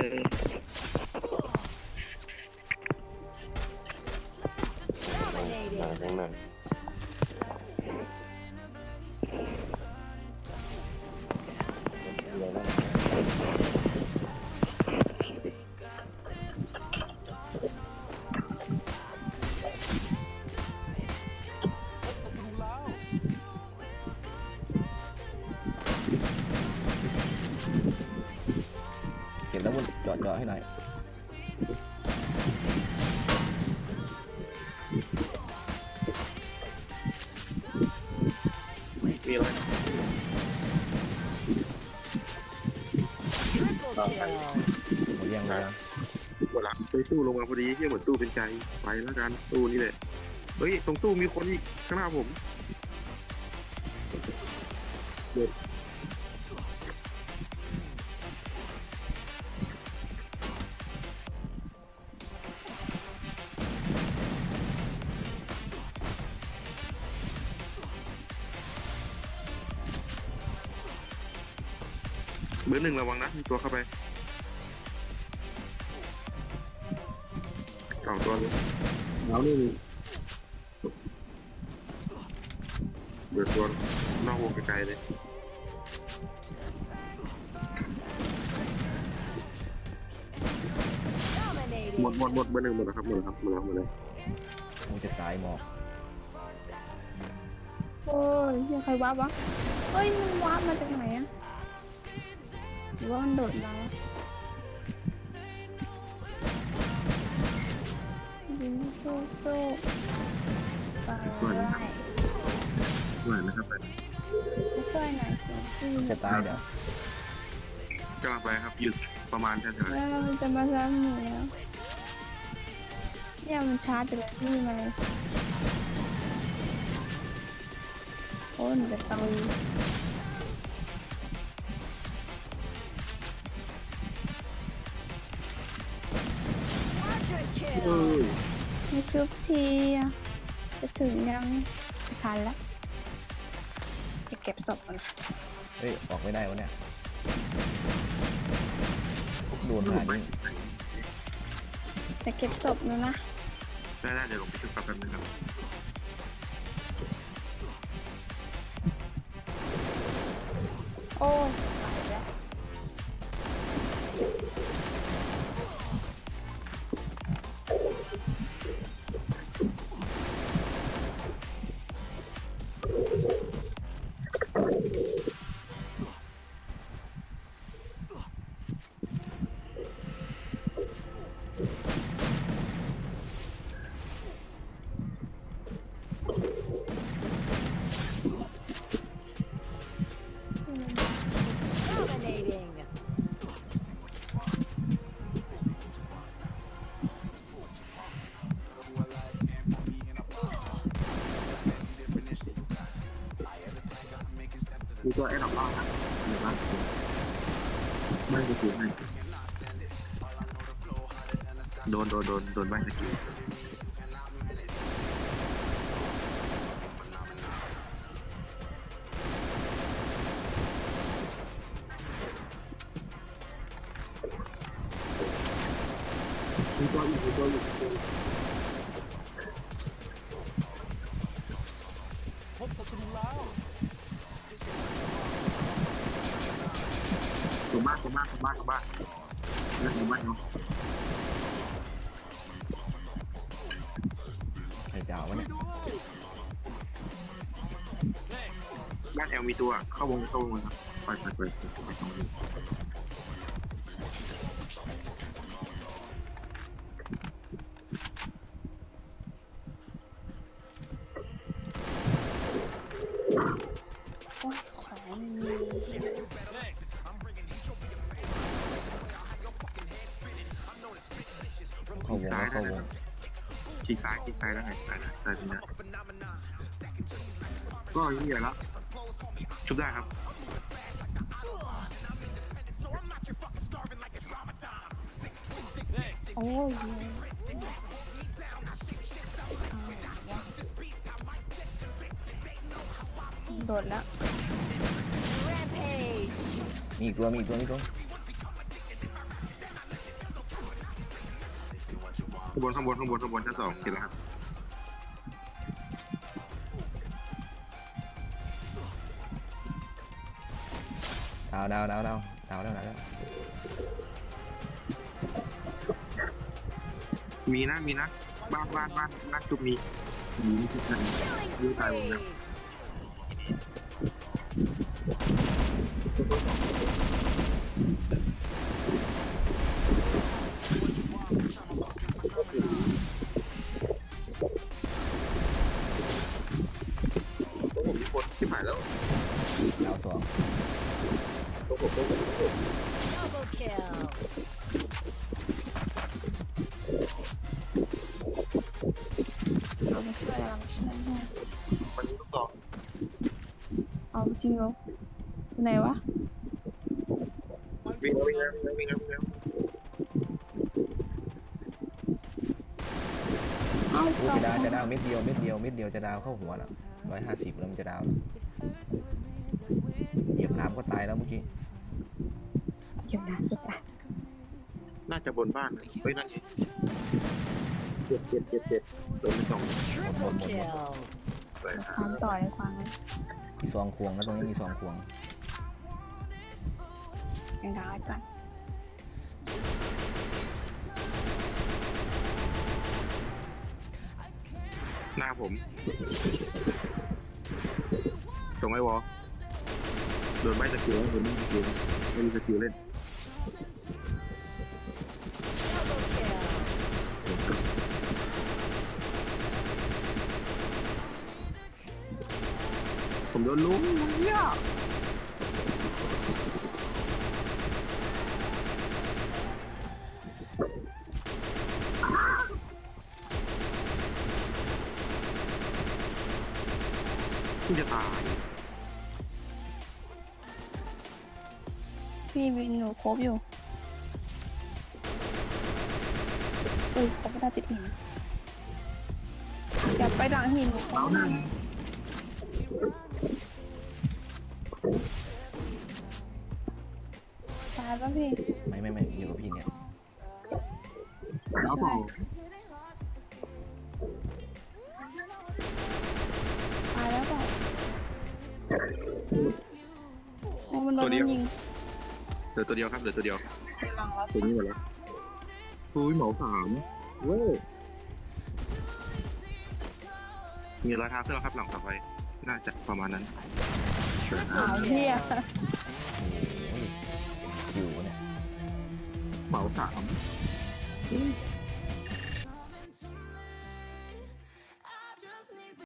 อ บแล้วมันเจาะเจาะให้หน่อยมีอะไรหมดยังหมดยังหมดละไปตู้ลงมาพอดีที่เหมือนตู้เป็นใจไปแล้วกันตู้นี่แหละเฮ้ยตรงตู้มีคนอีกข้างหน้าผมเด็ด เบอร์หนึ่งระวังนะ มีตัวเข้าไปสองตัวเลยแล้วนี่เดือดตัวนอกวงไกลๆเลยหมดหมดหมดเบอร์หนึ่งหมดแล้วครับหมดแล้วครับหมดแล้วหมดแล้วมันจะตายหมอกโอ้ยเฮียใครวาร์ปวะ เฮ้ย มันวาร์ปมาจากไหนอะ หรือว่ามันโดดมาวะยิงสู้สู้ไปได้ด้วยนะครับไปมาช่วยหน่อยสิพี่จะตายเดี๋ยวกำลังไปครับหยุดประมาณแถวๆแล้วมันจะมาซ้ำหนูแล้วเนี่ยมันชาร์จไปเลยพี่มาเลยโอ้ยมันจะตาย ไม่ชุบทีอะจะถึงยังไม่ทันแล้วจะเก็บศพก่อนนะเฮ้ยออกไม่ได้วะเนี่ยโดนหานี่จะเก็บศพแล้วนะได้ได้เดี๋ยวลงไปชุดแป๊บนึงครับโอ้ มีตัวไอ้ดอกล่างนะหรือว่าบ้านสกิลให้โดนโดนโดนโดนบ้านสกิลมีตัวอีกมีตัวอีกมีตัว อีกตัวบ้านตัวบ้านตัวบ้านตัวบ้านแล้วตัวบ้านเนาะใครจะเอาวะเนี่ยบ้านแอลมีตัว เข้าวงเข้าวงครับไปไปไปไปไปตรงนี้ เข้าวงแล้วเข้าวงชี้ซ้ายชี้ซ้ายแล้วไงซ้ายนะซ้ายนี่นะก็เหี้ยแล้วชุบได้ครับโอ้ยโดดแล้ว มีอีกตัวมีอีกตัวมีอีกตัวางบนข้างบนข้างบนข้างบนชั้นสองเห็นแล้วครับดาวดาวดาวดาวดาวดาวดาวมีนะมีนะบ้านบ้านบ้านบ้านจุดมีมีไม่ใช่ไหน Killing Blue tie spree. โอ้โหมีคนที่หายแล้วดาวสองโอ้โหโอ้โหโอ้โห Double kill. เรามาช่วยเรามาช่วยให้มันมีลูกดอกเอาจริงเหรออยู่ไหนวะวิ่งแล้ววิ่งแล้ววิ่งแล้ววิ่งแล้วเอ้าโอ้ สองจะดาวจะดาวเม็ดเดียวเม็ดเดียวเม็ดเดียวจะดาวเข้าหัวแล้วร้อยห้าสิบแล้วมันจะดาวเหยียบน้ำก็ตายแล้วเมื่อกี้เจ็บนะเจ็บนะน่าจะบนบ้านนะเฮ้ยนั่นไงเจ็บเจ็บเจ็บเจ็บโดนไปสอง Triple kill. ไปหาความต่อยความนั้นมีซองควงแล้วตรงนี้มีซองควง ยังดาวก่อน หน้าผมตรงไอ้วอลโดนไม่สกิลโดนไม่สกิลไม่มีสกิลเล่นผมโดนลุ้มเนี่ย ที่จะตายพี่วินหนูครบอยู่อุ้ยครบไม่ได้ติดหินอย่าไปหลังหินหนูครบไม่ได้ตายป่ะพี่ไม่ไม่ไม่อยู่กับพี่เนี่ย แล้วเปล่ โอ้มันโดนมันยิงเหลือตัวเดียวครับเหลือตัวเดียวหลังแล้วตัวนี้หมดแล้วอุ้ยเหมาสามเว้ยมีรอยเท้าขึ้นแล้วครับหลังต่อไปน่าจะประมาณนั้นขาวเที่ยโอ้ยอยู่เนี่ยเหมาสามเ